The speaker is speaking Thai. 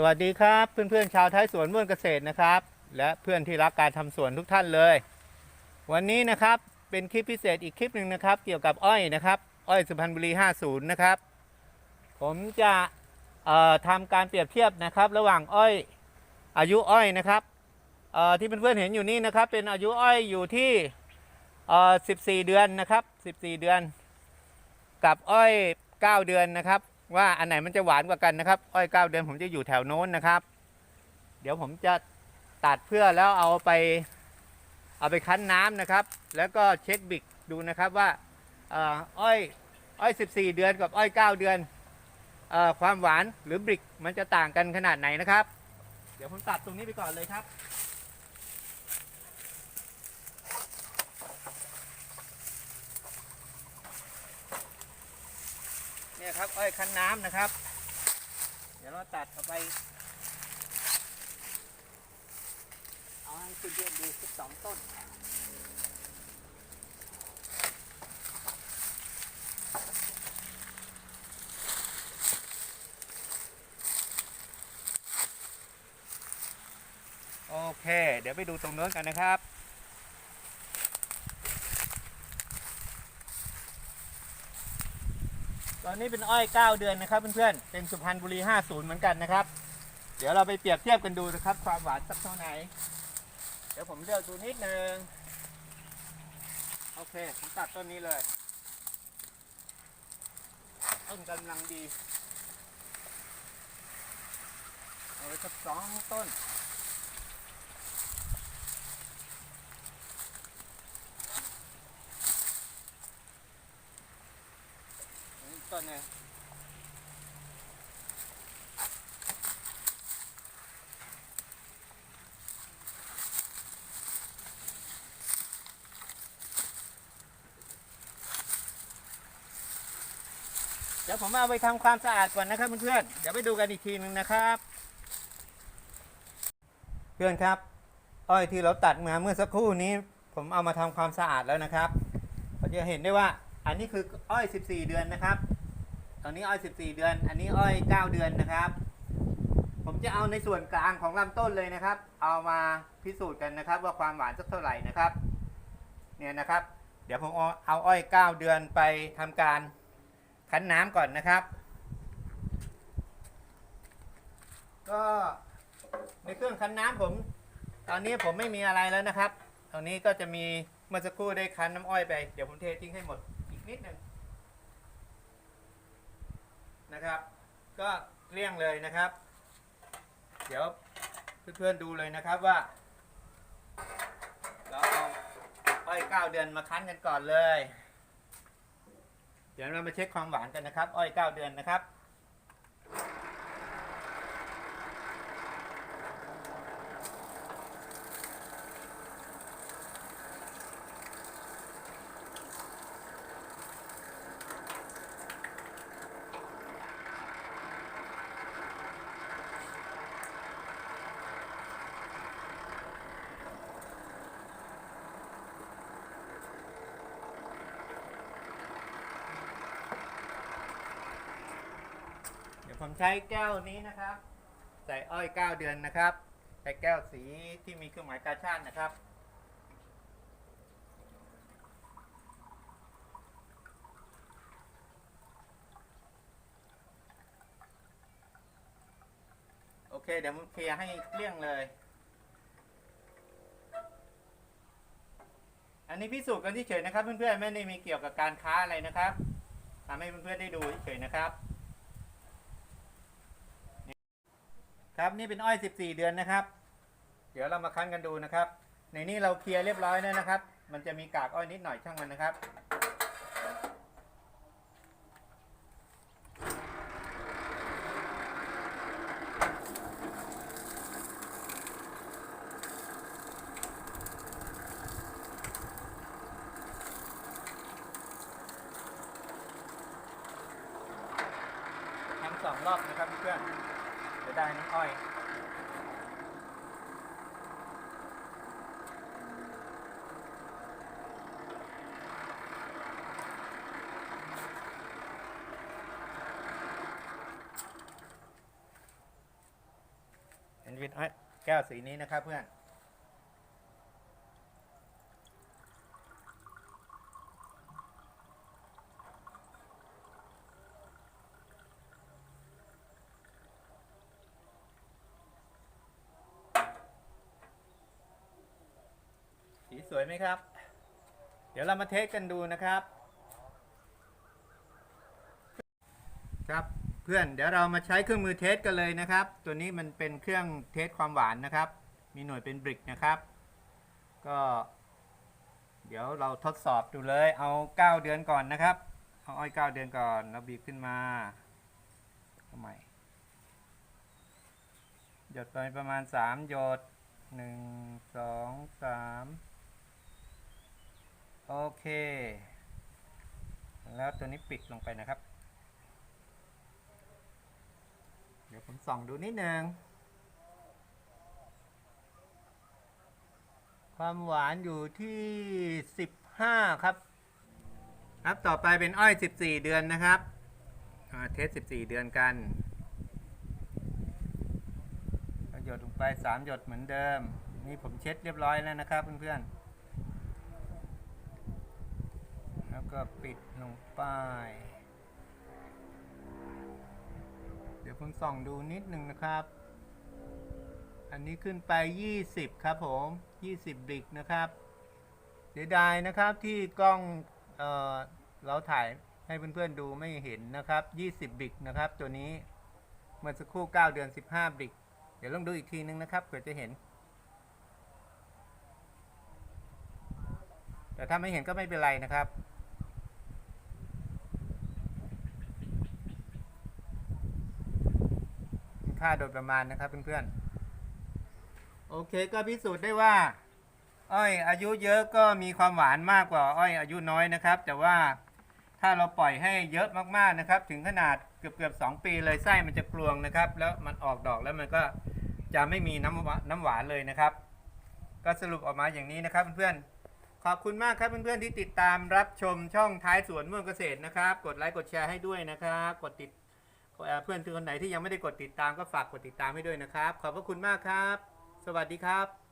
สวัสดีครับ เพื่อนๆชาวท้ายสวนม่วนเกษตรนะครับ และเพื่อนที่รักการทำสวนทุกท่านเลย วันนี้นะครับเป็นคลิปพิเศษอีกคลิปหนึ่งนะครับ เกี่ยวกับอ้อยนะครับอ้อยสุพรรณบุรี 50 นะครับ ผมจะเอ่อทำการเปรียบเทียบนะครับ ระหว่างอ้อยอายุอ้อยนะครับที่เพื่อนๆเห็นอยู่นี่นะครับ เป็นอายุอ้อยอยู่ที่ 14 เดือนนะครับ 14 เดือน กับอ้อย 9 เดือนนะครับ ว่าอันไหนมันจะหวานกว่ากันนะครับ อ้อย9เดือนผมจะอยู่แถวโน้นนะครับ เดี๋ยวผมจะตัดเพื่อแล้วเอาไป เอาไปคั้นน้ำนะครับ แล้วก็เช็คบิกดูนะครับว่าอ่ออ้อยอ้อย 14 เดือนกับอ้อย 9 เดือนอความหวานหรือบิกมันจะต่างกันขนาดไหนนะครับ เดี๋ยวผมตัดตรงนี้ไปก่อนเลยครับ เนี่ยครับอ้อยคั้นน้ำนะครับ เดี๋ยวเราตัดเอาไป เอาให้คุณเดือนดูสักสองต้นโอเค เดี๋ยวไปดูตรงโน้นกันนะครับ ตอนนี้เป็นอ้อย 9 เดือนนะครับเพื่อนๆ เป็นสุพรรณบุรี 50 เหมือนกันนะครับ เดี๋ยวเราไปเปรียบเทียบกันดูนะครับ ความหวานสักเท่าไหน เดี๋ยวผมเลือกดูนิดนึง โอเค ผมตัดต้นนี้เลย ต้นกำลังดี เอาไว้สักสองต้น นี่ต้นนึงเดี๋ยวผมเอาไปทำความสะอาดก่อนนะครับเพื่อนๆเดี๋ยวไปดูกันอีกทีหนึ่งนะครับ เพื่อนครับ อ้อยที่เราตัดมาเมื่อสักครู่นี้ ผมเอามาทำความสะอาดแล้วนะครับเราจะเห็นได้ว่าอันนี้คืออ้อย 14 เดือนนะครับ ตอนนี้อ้อย 14 เดือน อันนี้อ้อย 9 เดือนนะครับ ผมจะเอาในส่วนกลางของลำต้นเลยนะครับ เอามาพิสูจน์กันนะครับ ว่าความหวานสักเท่าไหร่นะครับ เนี่ยนะครับ เดี๋ยวผมเอาอาอ้อย 9 เดือนไปทำการคั้นน้ำก่อนนะครับ ก็ในเครื่องคั้นน้ำผม ตอนนี้ผมไม่มีอะไรแล้วนะครับตอนนี้ก็จะมีเมื่อสักครู่ได้คั้นน้ำอ้อยไป เดี๋ยวผมเททิ้งให้หมดอีกนิดหนึ่ง นะครับ ก็เกลี้ยงเลยนะครับ เดี๋ยวเพื่อนๆดูเลยนะครับว่า เราเอาอ้อยเก้าเดือนมาคั้นกันก่อนเลย เดี๋ยวเรามาเช็คความหวานกันนะครับ อ้อยเก้าเดือนนะครับ ผมใช้แก้วนี้นะครับ ใส่อ้อย 9 เดือนนะครับ ใช้แก้วสีที่มีเครื่องหมายกาชาตินะครับ โอเค เดี๋ยวผมเคลียร์ให้เกลี้ยงเลย อันนี้พิสูจน์กันเฉยๆนะครับ เพื่อนๆ ไม่ได้มีเกี่ยวกับการค้าอะไรนะครับทำให้เพื่อนๆได้ดูเฉยๆนะครับ ครับนี่เป็นอ้อย 14 เดือนนะครับ เดี๋ยวเรามาคั้นกันดูนะครับ ในนี้เราเคลียร์เรียบร้อยแล้วนะครับ มันจะมีกากอ้อยนิดหน่อยช่างมันนะครับทำสองรอบนะครับเพื่อน จะได้น้ำอ้อยโจะเป็นอ้อยแก้วสีนี้นะครับเพื่อน สวยไหมครับ เดี๋ยวเรามาเทสกันดูนะครับ ครับเพื่อนเดี๋ยวเรามาใช้เครื่องมือเทสกันเลยนะครับ ตัวนี้มันเป็นเครื่องเทสความหวานนะครับ มีหน่วยเป็นบริกนะครับ ก็ เดี๋ยวเราทดสอบดูเลย เอา 9 เดือนก่อนนะครับ เอาอ้อย 9 เดือนก่อนเราบีบขึ้นมาทำไมหยดไปประมาณ 3 หยด 1 2 3 โอเค แล้วตัวนี้ปิดลงไปนะครับ เดี๋ยวผมส่องดูนิดนึงความหวานอยู่ที่ 15 ครับ ครับต่อไปเป็นอ้อย 14 เดือนนะครับอ่าเทส 14 เดือนกันหยดลงไป 3 หยดเหมือนเดิม นี่ผมเช็ดเรียบร้อยแล้วนะครับเพื่อนๆ แล้ว ก็ปิดลงไป เดี๋ยวผมส่องดูนิดนึงนะครับ อันนี้ขึ้นไป 20 ครับผม 20 บิกนะครับ เสียดายนะครับที่กล้องเออเราถ่ายให้เพื่อนๆดูไม่เห็นนะครับ 20 บิกนะครับตัวนี้ เมื่อสักครู่ 9 เดือน 15 บิก เดี๋ยวลองดูอีกทีนึงนะครับเผื่อจะเห็น แต่ถ้าไม่เห็นก็ไม่เป็นไรนะครับ ค่าโดยประมาณนะครับเพื่อนๆ โอเคก็พิสูจน์ได้ว่า อ้อยอายุเยอะก็มีความหวานมากกว่าอ้อยอายุน้อยนะครับ แต่ว่าถ้าเราปล่อยให้เยอะมากๆนะครับ ถึงขนาดเกือบเกือบๆสองปีเลยไส้มันจะกลวงนะครับ แล้วมันออกดอกแล้วมันก็จะไม่มีน้ำหวานน้ำหวานเลยนะครับ ก็สรุปออกมาอย่างนี้นะครับเพื่อนๆ ขอบคุณมากครับเพื่อนๆที่ติดตามรับชมช่องท้ายสวนเมืองเกษตรนะครับ กดไลค์กดแชร์ให้ด้วยนะครับ กดติด เพื่อนคนไหนที่ยังไม่ได้กดติดตามก็ฝากกดติดตามให้ด้วยนะครับ ขอบพระคุณมากครับ สวัสดีครับ